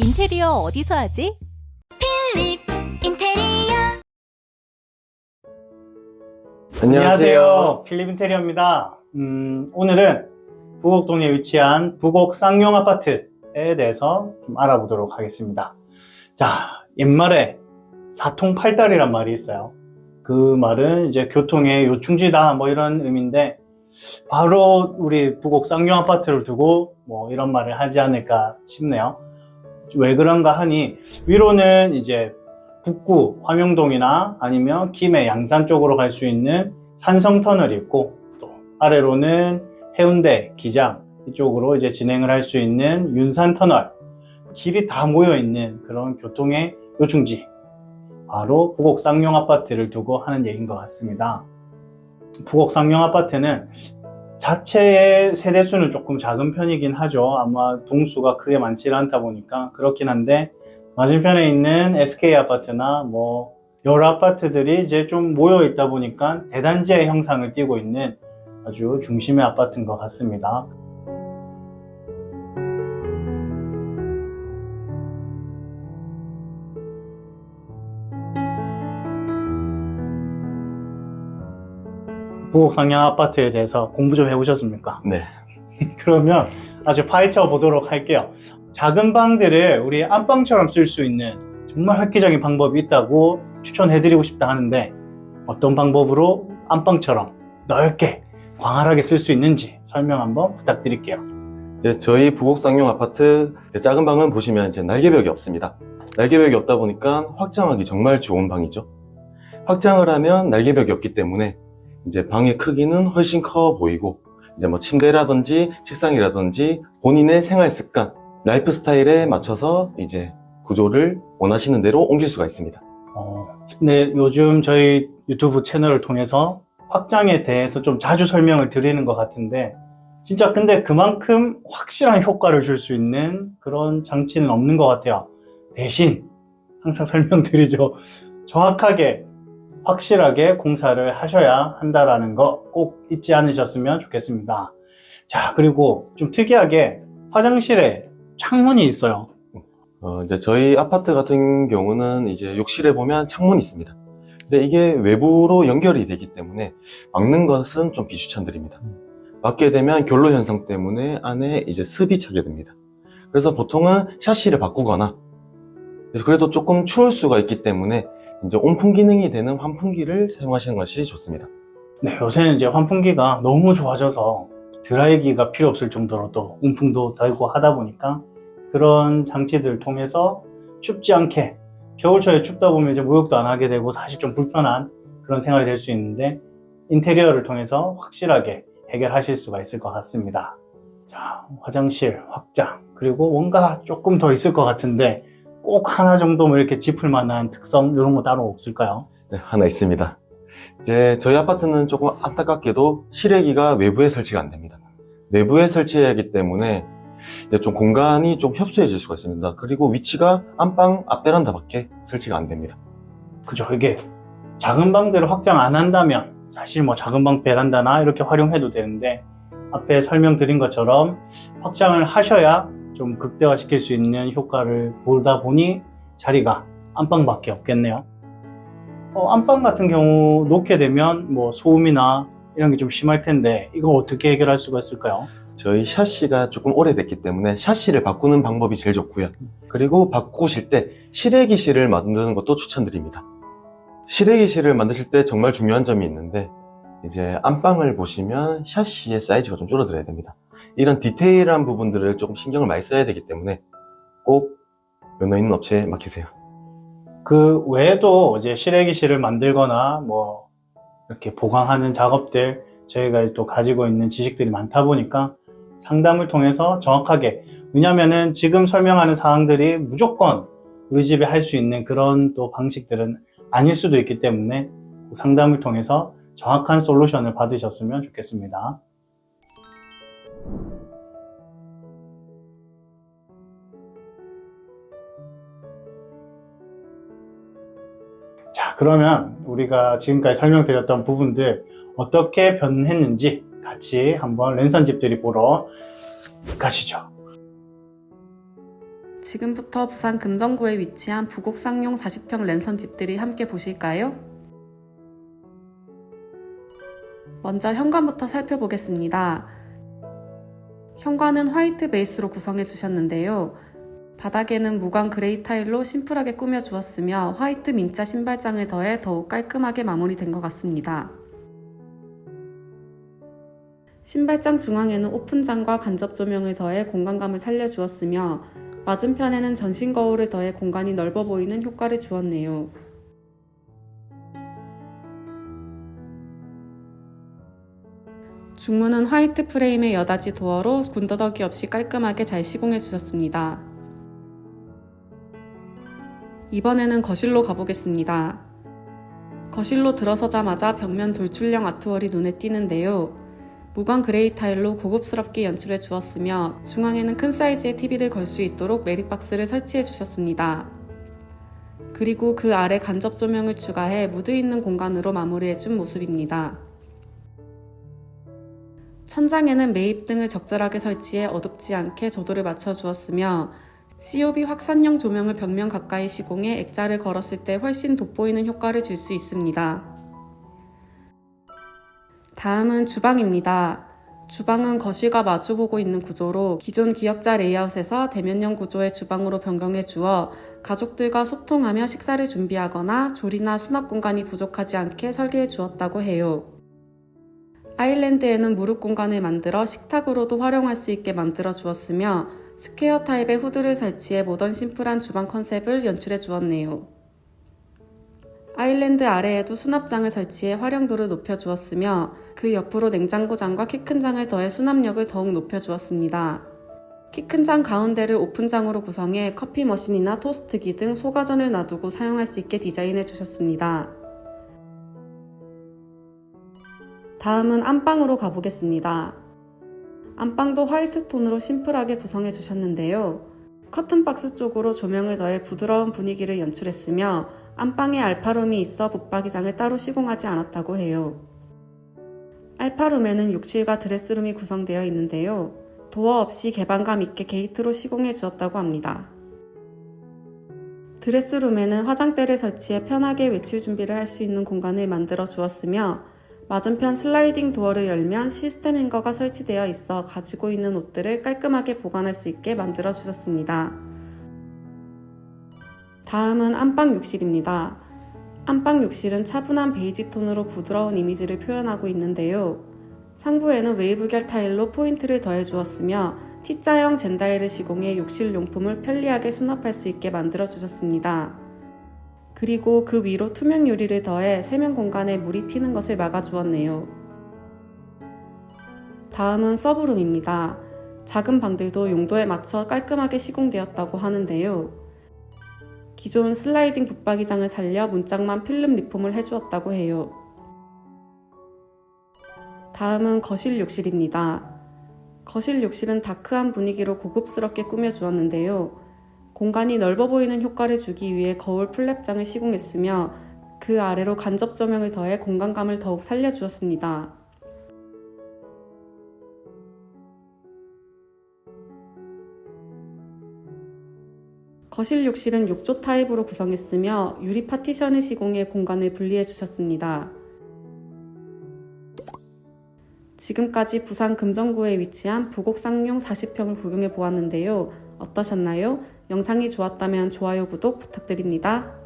인테리어 어디서 하지? 필립 인테리어 안녕하세요. 필립 인테리어입니다. 음, 오늘은 부곡동에 위치한 부곡 쌍용 아파트에 대해서 좀 알아보도록 하겠습니다. 자, 옛말에 사통팔달이란 말이 있어요. 그 말은 이제 교통의 요충지다 뭐 이런 의미인데 바로 우리 부곡 쌍용 아파트를 두고 뭐 이런 말을 하지 않을까 싶네요. 왜 그런가 하니 위로는 이제 북구 화명동이나 아니면 김해 양산 쪽으로 갈 수 있는 산성 터널이 있고 또 아래로는 해운대 기장 이쪽으로 이제 진행을 할 수 있는 윤산 터널 길이 다 모여 있는 그런 교통의 요충지 바로 부곡 쌍용 아파트를 두고 하는 얘기인 것 같습니다. 부곡 쌍용 아파트는 자체의 세대수는 조금 작은 편이긴 하죠. 아마 동수가 크게 많지 않다 보니까 그렇긴 한데 맞은편에 있는 SK 아파트나 뭐 여러 아파트들이 이제 좀 모여 있다 보니까 대단지의 형상을 띠고 있는 아주 중심의 아파트인 것 같습니다. 부곡 상향 아파트에 대해서 공부 좀 해보셨습니까? 네. 그러면 아주 파헤쳐 보도록 할게요. 작은 방들을 우리 안방처럼 쓸 수 있는 정말 획기적인 방법이 있다고 추천해드리고 싶다 하는데 어떤 방법으로 안방처럼 넓게 광활하게 쓸 수 있는지 설명 한번 부탁드릴게요. 이제 저희 부곡상용 아파트 작은 방은 보시면 이제 날개벽이 없습니다. 날개벽이 없다 보니까 확장하기 정말 좋은 방이죠. 확장을 하면 날개벽이 없기 때문에 이제 방의 크기는 훨씬 커 보이고 이제 뭐 침대라든지 책상이라든지 본인의 생활 습관, 라이프 스타일에 맞춰서 이제 구조를 원하시는 대로 옮길 수가 있습니다. 어, 근데 요즘 저희 유튜브 채널을 통해서 확장에 대해서 좀 자주 설명을 드리는 것 같은데 진짜 근데 그만큼 확실한 효과를 줄 수 있는 그런 장치는 없는 것 같아요. 대신 항상 설명드리죠. 정확하게 확실하게 공사를 하셔야 한다라는 거 꼭 잊지 않으셨으면 좋겠습니다. 자, 그리고 좀 특이하게 화장실에 창문이 있어요. 어, 이제 저희 아파트 같은 경우는 이제 욕실에 보면 창문이 있습니다. 근데 이게 외부로 연결이 되기 때문에 막는 것은 좀 비추천드립니다. 막게 되면 결로 현상 때문에 안에 이제 습이 차게 됩니다. 그래서 보통은 샤시를 바꾸거나 그래서 그래도 조금 추울 수가 있기 때문에 이제 온풍 기능이 되는 환풍기를 사용하시는 것이 좋습니다. 네, 요새는 이제 환풍기가 너무 좋아져서 드라이기가 필요 없을 정도로 또 온풍도 달고 하다 보니까 그런 장치들을 통해서 춥지 않게 겨울철에 춥다 보면 이제 목욕도 안 하게 되고 사실 좀 불편한 그런 생활이 될 수 있는데 인테리어를 통해서 확실하게 해결하실 수가 있을 것 같습니다. 자, 화장실 확장 그리고 뭔가 조금 더 있을 것 같은데 꼭 하나 정도 뭐 이렇게 짚을 만한 특성 이런 거 따로 없을까요? 네, 하나 있습니다. 이제 저희 아파트는 조금 안타깝게도 실외기가 외부에 설치가 안 됩니다. 내부에 설치해야 하기 때문에 이제 좀 공간이 좀 협소해질 수가 있습니다. 그리고 위치가 안방 앞 베란다밖에 설치가 안 됩니다. 그죠. 이게 작은 방들을 확장 안 한다면 사실 뭐 작은 방 베란다나 이렇게 활용해도 되는데 앞에 설명드린 것처럼 확장을 하셔야 좀 극대화시킬 수 있는 효과를 보다 보니 자리가 안방밖에 없겠네요. 어, 안방 같은 경우 놓게 되면 뭐 소음이나 이런 게 좀 심할 텐데 이거 어떻게 해결할 수가 있을까요? 저희 샤시가 조금 오래됐기 때문에 샤시를 바꾸는 방법이 제일 좋고요. 그리고 바꾸실 때 실외기실을 만드는 것도 추천드립니다. 실외기실을 만드실 때 정말 중요한 점이 있는데 이제 안방을 보시면 샤시의 사이즈가 좀 줄어들어야 됩니다. 이런 디테일한 부분들을 조금 신경을 많이 써야 되기 때문에 꼭 면허 있는 업체에 맡기세요. 그 외에도 이제 실외기실을 만들거나 뭐 이렇게 보강하는 작업들 저희가 또 가지고 있는 지식들이 많다 보니까 상담을 통해서 정확하게 왜냐면은 지금 설명하는 사항들이 무조건 우리 집에 할 수 있는 그런 또 방식들은 아닐 수도 있기 때문에 상담을 통해서 정확한 솔루션을 받으셨으면 좋겠습니다. 그러면 우리가 지금까지 설명드렸던 부분들 어떻게 변했는지 같이 한번 랜선 집들이 보러 가시죠. 지금부터 부산 금정구에 위치한 부곡 쌍용 40평 랜선 집들이 함께 보실까요? 먼저 현관부터 살펴보겠습니다. 현관은 화이트 베이스로 구성해 주셨는데요. 바닥에는 무광 그레이 타일로 심플하게 꾸며 주었으며 화이트 민자 신발장을 더해 더욱 깔끔하게 마무리된 것 같습니다. 신발장 중앙에는 오픈장과 간접 조명을 더해 공간감을 살려주었으며 맞은편에는 전신 거울을 더해 공간이 넓어 보이는 효과를 주었네요. 중문은 화이트 프레임의 여닫이 도어로 군더더기 없이 깔끔하게 잘 시공해 주셨습니다. 이번에는 거실로 가보겠습니다. 거실로 들어서자마자 벽면 돌출형 아트월이 눈에 띄는데요. 무광 그레이 타일로 고급스럽게 연출해 주었으며 중앙에는 큰 사이즈의 TV를 걸 수 있도록 메리박스를 설치해 주셨습니다. 그리고 그 아래 간접 조명을 추가해 무드 있는 공간으로 마무리해 준 모습입니다. 천장에는 매입등을 적절하게 설치해 어둡지 않게 조도를 맞춰 주었으며 COB 확산형 조명을 벽면 가까이 시공해 액자를 걸었을 때 훨씬 돋보이는 효과를 줄 수 있습니다. 다음은 주방입니다. 주방은 거실과 마주보고 있는 구조로 기존 기역자 레이아웃에서 대면형 구조의 주방으로 변경해 주어 가족들과 소통하며 식사를 준비하거나 조리나 수납 공간이 부족하지 않게 설계해 주었다고 해요. 아일랜드에는 무릎 공간을 만들어 식탁으로도 활용할 수 있게 만들어 주었으며 스퀘어 타입의 후드를 설치해 모던 심플한 주방 컨셉을 연출해 주었네요. 아일랜드 아래에도 수납장을 설치해 활용도를 높여 주었으며 그 옆으로 냉장고장과 키 큰 장을 더해 수납력을 더욱 높여 주었습니다. 키 큰 장 가운데를 오픈장으로 구성해 커피 머신이나 토스트기 등 소가전을 놔두고 사용할 수 있게 디자인해 주셨습니다. 다음은 안방으로 가보겠습니다. 안방도 화이트 톤으로 심플하게 구성해 주셨는데요. 커튼박스 쪽으로 조명을 더해 부드러운 분위기를 연출했으며 안방에 알파룸이 있어 북박이장을 따로 시공하지 않았다고 해요. 알파룸에는 욕실과 드레스룸이 구성되어 있는데요. 도어 없이 개방감 있게 게이트로 시공해 주었다고 합니다. 드레스룸에는 화장대를 설치해 편하게 외출 준비를 할 수 있는 공간을 만들어 주었으며 맞은편 슬라이딩 도어를 열면 시스템 행거가 설치되어 있어 가지고 있는 옷들을 깔끔하게 보관할 수 있게 만들어 주셨습니다. 다음은 안방 욕실입니다. 안방 욕실은 차분한 베이지 톤으로 부드러운 이미지를 표현하고 있는데요. 상부에는 웨이브결 타일로 포인트를 더해 주었으며 T자형 젠다일을 시공해 욕실 용품을 편리하게 수납할 수 있게 만들어 주셨습니다. 그리고 그 위로 투명 유리를 더해 세면 공간에 물이 튀는 것을 막아 주었네요. 다음은 서브룸입니다. 작은 방들도 용도에 맞춰 깔끔하게 시공되었다고 하는데요. 기존 슬라이딩 붙박이장을 살려 문짝만 필름 리폼을 해주었다고 해요. 다음은 거실 욕실입니다. 거실 욕실은 다크한 분위기로 고급스럽게 꾸며주었는데요. 공간이 넓어 보이는 효과를 주기 위해 거울 플랩장을 시공했으며 그 아래로 간접 조명을 더해 공간감을 더욱 살려주었습니다. 거실 욕실은 욕조 타입으로 구성했으며 유리 파티션을 시공해 공간을 분리해 주셨습니다. 지금까지 부산 금정구에 위치한 부곡 쌍용 40평을 구경해 보았는데요. 어떠셨나요? 영상이 좋았다면 좋아요, 구독 부탁드립니다.